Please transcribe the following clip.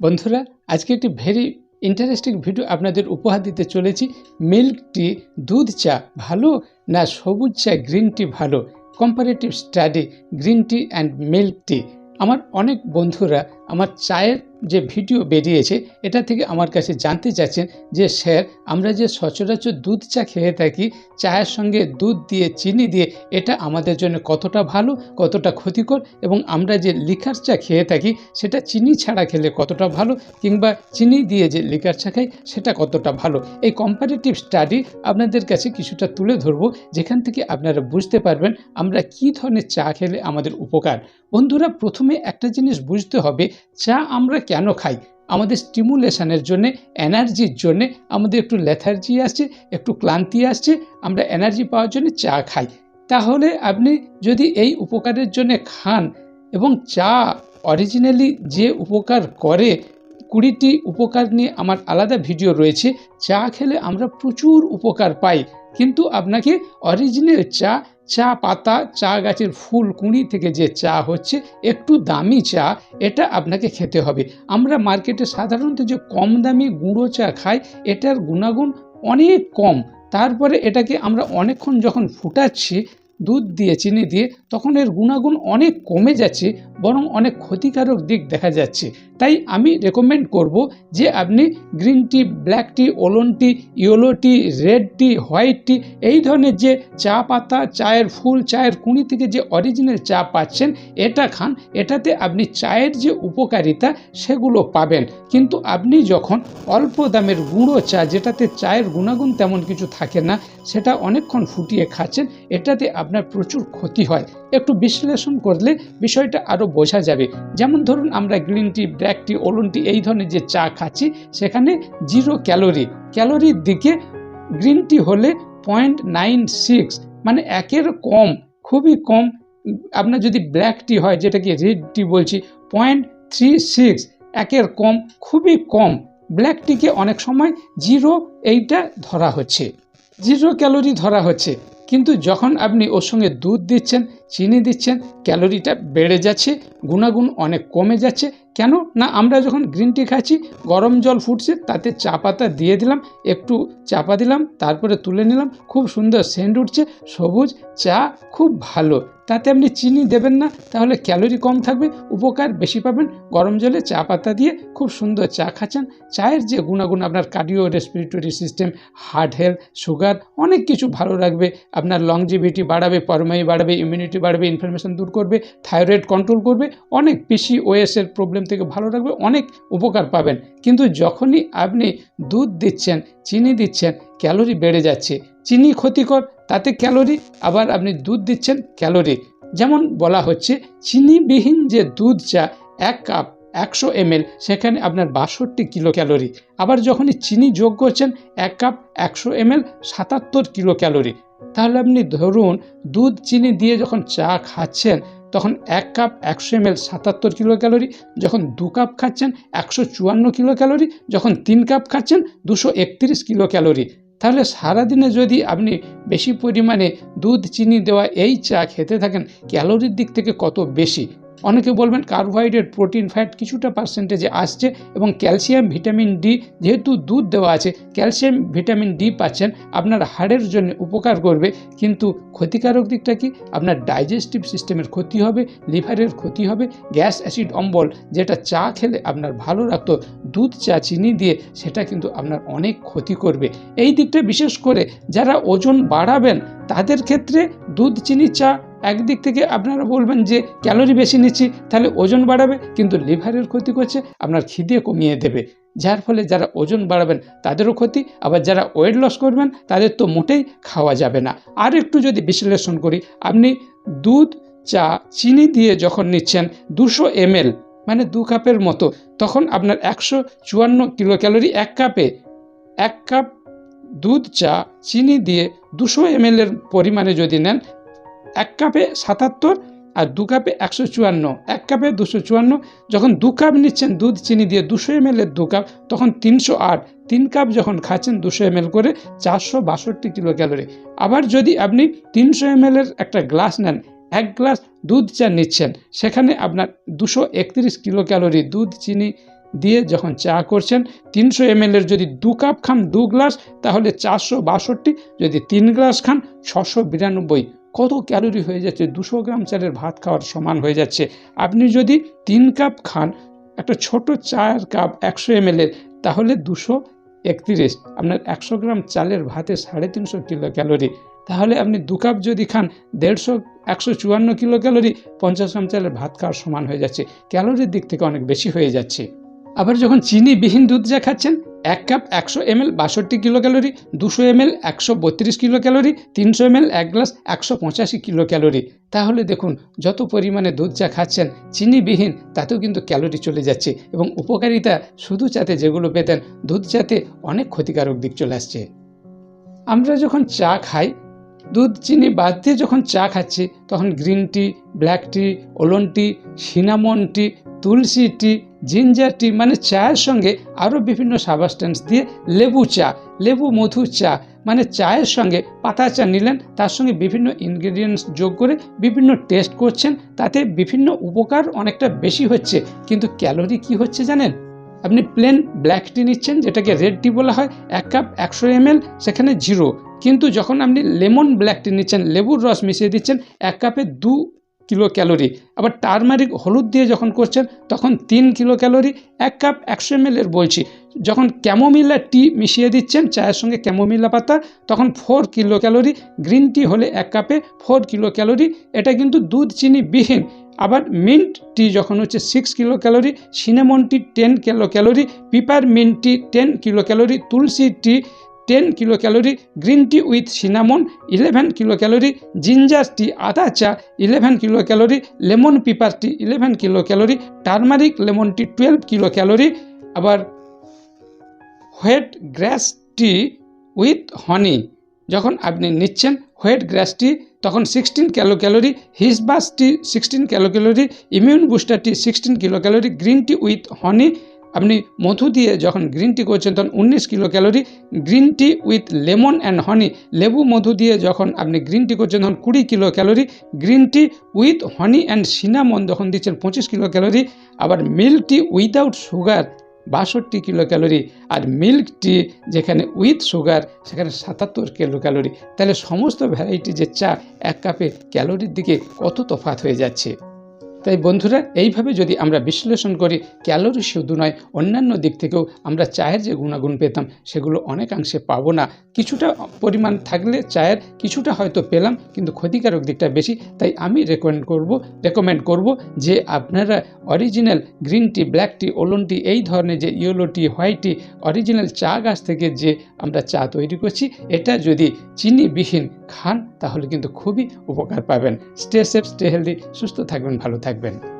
বন্ধুরা, আজকে একটি ভেরি ইন্টারেস্টিং ভিডিও আপনাদের উপহার দিতে চলেছি। মিল্ক টি দুধ চা, ভালো না সবুজ চা গ্রিন টি ভালো? Comparative study green tea and milk tea আমার অনেক বন্ধুরা আমার চায়ের যে ভিডিও বেরিয়েছে, এটা থেকে আমার কাছে জানতে চাচ্ছেন যে, স্যার, আমরা যে সচরাচর দুধ চা খেয়ে থাকি, চায়ের সঙ্গে দুধ দিয়ে, চিনি দিয়ে, এটা আমাদের জন্য কতটা ভালো, কতটা ক্ষতিকর এবং আমরা যে লিকার চা খেয়ে থাকি, সেটা চিনি ছাড়া খেলে কতটা ভালো কিংবা চিনি দিয়ে যে লিকার চা খাই, সেটা কতটা ভালো? এই কম্পারেটিভ স্টাডি আপনাদের কাছে কিছুটা তুলে ধরব, যেখান থেকে আপনারা বুঝতে পারবেন আমরা কী ধরনের চা খেলে আমাদের উপকার। বন্ধুরা, প্রথমে একটা জিনিস বুঝতে হবে, চা আমরা কেন খাই? আমাদের স্টিমুলেশনের জন্যে এনার্জির জন্যে আমাদের একটু লেথার্জি আসছে, একটু ক্লান্তি আসছে, আমরা এনার্জি পাওয়ার জন্য চা খাই। তাহলে আপনি যদি এই উপকারের জন্য খান এবং চা অরিজিনালি যে উপকার করে, কুড়িটি উপকার নিয়ে আমার আলাদা ভিডিও রয়েছে, চা খেলে আমরা প্রচুর উপকার পাই। কিন্তু আপনাকে অরিজিনাল চা চা পাতা, চা গাছের ফুল, কুঁড়ি থেকে যে চা হচ্ছে, একটু দামি চা, এটা আপনাকে খেতে হবে। আমরা মার্কেটে সাধারণত যে কম দামি গুঁড়ো চা খাই, এটার গুণাগুণ অনেক কম। তারপরে এটাকে আমরা অনেকক্ষণ যখন ফুটাচ্ছি দুধ দিয়ে, চিনি দিয়ে, তখন এর গুণাগুণ অনেক কমে যাচ্ছে, বরং অনেক ক্ষতিকারক দিক দেখা যাচ্ছে। তাই আমি রেকমেন্ড করব যে আপনি green tea black tea oolong tea yellow tea red tea white tea এই ধরনের যে চা পাতা, চায়ের ফুল, চায়ের কুঁড়ি থেকে যে অরিজিনাল চা পাচ্ছেন, এটা খান। এটাতে আপনি চায়ের যে উপকারিতা, সেগুলো পাবেন। কিন্তু আপনি যখন অল্প দামের গুঁড়ো চা, যেটাতে চায়ের গুণাগুণ তেমন কিছু থাকে না, সেটা অনেকক্ষণ ফুটিয়ে খাচ্ছেন, এটাতে আপনার প্রচুর ক্ষতি হয়। একটু বিশ্লেষণ করলে বিষয়টা আরও বোঝা যাবে। যেমন ধরুন, আমরা গ্রিন টি, ব্ল্যাক টি ওলুন টি এই ধরনের যে চা খাচ্ছি, সেখানে জিরো ক্যালোরি। ক্যালোরির দিকে গ্রিন টি হলে পয়েন্ট নাইন সিক্স মানে একের কম, খুবই কম। আপনার যদি ব্ল্যাক টি হয়, যেটাকে রেড টি বলছি, পয়েন্ট থ্রি সিক্স, একের কম, খুবই কম। ব্ল্যাক টিকে অনেক সময় জিরো এইটা ধরা হচ্ছে। জিরো ক্যালোরি ধরা হচ্ছে। কিন্তু যখন আপনি ওর সঙ্গে দুধ দিচ্ছেন, চিনি দিচ্ছেন, ক্যালোরিটা বেড়ে যাচ্ছে, গুণাগুণ অনেক কমে যাচ্ছে, কেন? না, আমরা যখন গ্রিন টি খাচ্ছি, গরম জল ফুটছে, তাতে চা পাতা দিয়ে দিলাম, একটু চাপা দিলাম, তারপরে তুলে নিলাম, খুব সুন্দর সেন্ট উঠছে, সবুজ চা, খুব ভালো। তাতে আপনি চিনি দেবেন না, তাহলে ক্যালোরি কম থাকবে, উপকার বেশি পাবেন। গরম জলে চা পাতা দিয়ে খুব সুন্দর চা খাচ্ছেন। চায়ের যে গুণাগুণ আপনার cardio respiratory system heart health sugar অনেক কিছু ভালো রাখবে। আপনার লংজিভিটি বাড়াবে পরমাই বাড়াবে ইমিউনিটি বাড়বে ইনফরমেশন দূর করবে থাইরয়েড কন্ট্রোল করবে, অনেক পিসি ওএসের প্রবলেম থেকে ভালো রাখবে, অনেক উপকার পাবেন। কিন্তু যখনই আপনি দুধ দিচ্ছেন, চিনি দিচ্ছেন ক্যালোরি বেড়ে যাচ্ছে। চিনি ক্ষতিকর তাতে ক্যালোরি, আবার আপনি দুধ দিচ্ছেন ক্যালোরি। যেমন বলা হচ্ছে, চিনিবিহীন যে দুধ চা, এক কাপ একশো এমএল, সেখানে আপনার বাষট্টি কিলো ক্যালোরি। আবার যখনই চিনি যোগ করছেন, এক কাপ একশো এমএল, সাতাত্তর কিলো ক্যালোরি। তাহলে আপনি ধরুন, দুধ চিনি দিয়ে যখন চা খাচ্ছেন, তখন এক কাপ একশো এম এল সাতাত্তর কিলো ক্যালোরি, যখন দু কাপ খাচ্ছেন, একশো চুয়ান্ন কিলো ক্যালোরি, যখন তিন কাপ খাচ্ছেন, দুশো একত্রিশ কিলো ক্যালোরি। তাহলে সারাদিনে যদি আপনি বেশি পরিমাণে দুধ, চিনি দেওয়া এই চা খেতে থাকেন, ক্যালোরির দিক থেকে কত বেশি? অনেকে বলবেন কার্বোহাইড্রেট প্রোটিন ফ্যাট কিছুটা পার্সেন্টেজে আসছে এবং ক্যালসিয়াম ভিটামিন ডি যেহেতু দুধ দেওয়া আছে ক্যালসিয়াম ভিটামিন ডি পাচ্ছেন, আপনার হাড়ের জন্য উপকার করবে। কিন্তু ক্ষতিকারক দিকটা কি? আপনার ডাইজেস্টিভ সিস্টেমের ক্ষতি হবে লিভারের ক্ষতি হবে গ্যাস অ্যাসিড অম্বল, যেটা চা খেলে আপনার ভালো রাখতো দুধ, চা, চিনি দিয়ে সেটা কিন্তু আপনার অনেক ক্ষতি করবে। এই দিকটা বিশেষ করে যারা ওজন বাড়াবেন, তাদের ক্ষেত্রে দুধ, চিনি, চা একদিক থেকে আপনারা বলবেন যে ক্যালোরি বেশি নিচ্ছি, তাহলে ওজন বাড়াবে, কিন্তু লিভারের ক্ষতি করছে, আপনার খিদে কমিয়ে দেবে। যার ফলে যারা ওজন বাড়াবেন, তাদেরও ক্ষতি, আবার যারা ওয়েট লস করবেন, তাদের তো মোটেই খাওয়া যাবে না। আর একটু যদি বিশ্লেষণ করি, আপনি দুধ, চা, চিনি দিয়ে যখন নিচ্ছেন দুশো এমএল মানে দু কাপের মতো, তখন আপনার একশো চুয়ান্ন কিলো ক্যালোরি এক কাপে। এক কাপ দুধ, চা, চিনি দিয়ে দুশো এমএলের পরিমাণে যদি নেন এক কাপে সাতাত্তর আর দু কাপে একশো চুয়ান্ন। এক কাপে দুশো চুয়ান্ন। যখন দু কাপ নিচ্ছেন দুধ, চিনি দিয়ে দুশো এম এর দু কাপ, তখন তিনশো আট। তিন কাপ যখন খাচ্ছেন দুশো এম করে চারশো বাষট্টি কিলো ক্যালোরি আবার যদি আপনি তিনশো এম এর একটা গ্লাস নেন, এক গ্লাস দুধ চা নিচ্ছেন, সেখানে আপনার দুশো একত্রিশ কিলো ক্যালোরি দুধ, চিনি দিয়ে যখন চা করছেন, তিনশো এম এর যদি দু কাপ খান দু গ্লাস, তাহলে চারশো বাষট্টি। যদি তিন গ্লাস খান, ছশো বিরানব্বই। কত ক্যালোরি হয়ে যাচ্ছে? দুশো গ্রাম চালের ভাত খাওয়ার সমান হয়ে যাচ্ছে। আপনি যদি তিন কাপ খান, একটা ছোট চায়ের কাপ একশো এর, তাহলে দুশো একত্রিশ, আপনার একশো গ্রাম চালের ভাতে সাড়ে তিনশো কিলো ক্যালোরি তাহলে আপনি দু কাপ যদি খান, দেড়শো, একশো চুয়ান্ন কিলো ক্যালোরি পঞ্চাশ গ্রাম চালের ভাত খাওয়ার সমান হয়ে যাচ্ছে। ক্যালোরির দিক থেকে অনেক বেশি হয়ে যাচ্ছে। আবার যখন চিনিবিহীন দুধ চা খাচ্ছেন, এক কাপ একশো এমএল বাষট্টি কিলো ক্যালোরি দুশো এমএল একশো বত্রিশ কিলো ক্যালোরি তিনশো এমএল এক গ্লাস একশো পঁচাশি কিলো ক্যালোরি তাহলে দেখুন, যত পরিমাণে দুধ চা খাচ্ছেন চিনিবিহীন, তাতেও কিন্তু ক্যালোরি চলে যাচ্ছে এবং উপকারিতা শুধু চাতে যেগুলো পেতেন, দুধ চাতে অনেক ক্ষতিকারক দিক চলে আসছে। আমরা যখন চা খাই, দুধ, চিনি বাদ দিয়ে যখন চা খাচ্ছি, তখন green tea, black tea, oolong tea, cinnamon tea, tulsi tea ginger tea মানে চায়ের সঙ্গে আরও বিভিন্ন সাবস্টেন্স দিয়ে লেবু চা, লেবু মধু চা মানে চায়ের সঙ্গে পাতা চা নিলেন। তার সঙ্গে বিভিন্ন ইনগ্রেডিয়েন্টস যোগ করে বিভিন্ন টেস্ট করছেন। তাতে বিভিন্ন উপকার অনেকটা বেশি হচ্ছে। কিন্তু ক্যালোরি কি হচ্ছে জানেন? আপনি প্লেন ব্ল্যাক টি নিচ্ছেন, যেটাকে রেড টি বলা হয়, এক কাপ একশো এমএল সেখানে জিরো কিন্তু যখন আপনি লেমন ব্ল্যাক টি নিচ্ছেন, লেবুর রস মিশিয়ে দিচ্ছেন, এক কাপে দু কিলো ক্যালোরি আবার টারমারিক হলুদ দিয়ে যখন করছেন, তখন তিন কিলো ক্যালোরি এক কাপ একশো এম এর বলছি। যখন ক্যামোমিলা টি মিশিয়ে দিচ্ছেন, চায়ের সঙ্গে ক্যামোমিলা পাতা, তখন four kilo calorie green tea হলে এক কাপে ফোর কিলো ক্যালোরি এটা কিন্তু দুধ চিনি বিহীন। আবার মিন্ট টি যখন হচ্ছে six kilo calorie cinnamon tea ten kilo calorie pepper mint tea ten kilo calorie tulsi tea ten kilo calorie green tea with cinnamon eleven kilo calorie ginger tea আদা চা eleven kilo calorie lemon pepper tea eleven kilo calorie turmeric lemon tea twelve kilo calorie আবার wheat grass tea with honey যখন আপনি নিচ্ছেন wheat grass tea তখন sixteen calo calorie hibiscus tea sixteen calo calorie immune booster tea sixteen kilo calorie green tea with honey আপনি মধু দিয়ে যখন green tea করছেন, তখন উনিশ kilo calorie green tea with lemon and honey লেবু মধু দিয়ে যখন আপনি গ্রিন টি করছেন, তখন কুড়ি kilo calorie green tea with honey and cinnamon যখন দিচ্ছেন, পঁচিশ কিলো ক্যালোরি আবার মিল্ক টি উইদাউট সুগার বাষট্টি কিলো ক্যালোরি আর মিল্ক টি যেখানে উইথ সুগার সেখানে সাতাত্তর কিলো ক্যালোরি তাহলে সমস্ত ভ্যারাইটি যে চা এক কাপে ক্যালোরির দিকে কত তফাত হয়ে যাচ্ছে? তাই বন্ধুরা, এইভাবে যদি আমরা বিশ্লেষণ করি, ক্যালোরি শুধু নয়, অন্যান্য দিক থেকেও আমরা চায়ের যে গুণাগুণ পেতাম, সেগুলো অনেকাংশে পাবো না। কিছুটা পরিমাণ থাকলে চায়ের কিছুটা হয়তো পেলাম, কিন্তু ক্ষতিকারক দিকটা বেশি, তাই আমি রেকমেন্ড করব রেকমেন্ড করব যে আপনারা original green tea black tea oolong tea এই ধরনের যে yellow tea white tea original চা গাছ থেকে যে আমরা চা তৈরি করছি, এটা যদি চিনিবিহীন খান, তাহলে কিন্তু খুবই উপকার পাবেন। স্টে সেফ স্টে হেলদি সুস্থ থাকবেন, ভালো থাকবেন। রাখবেন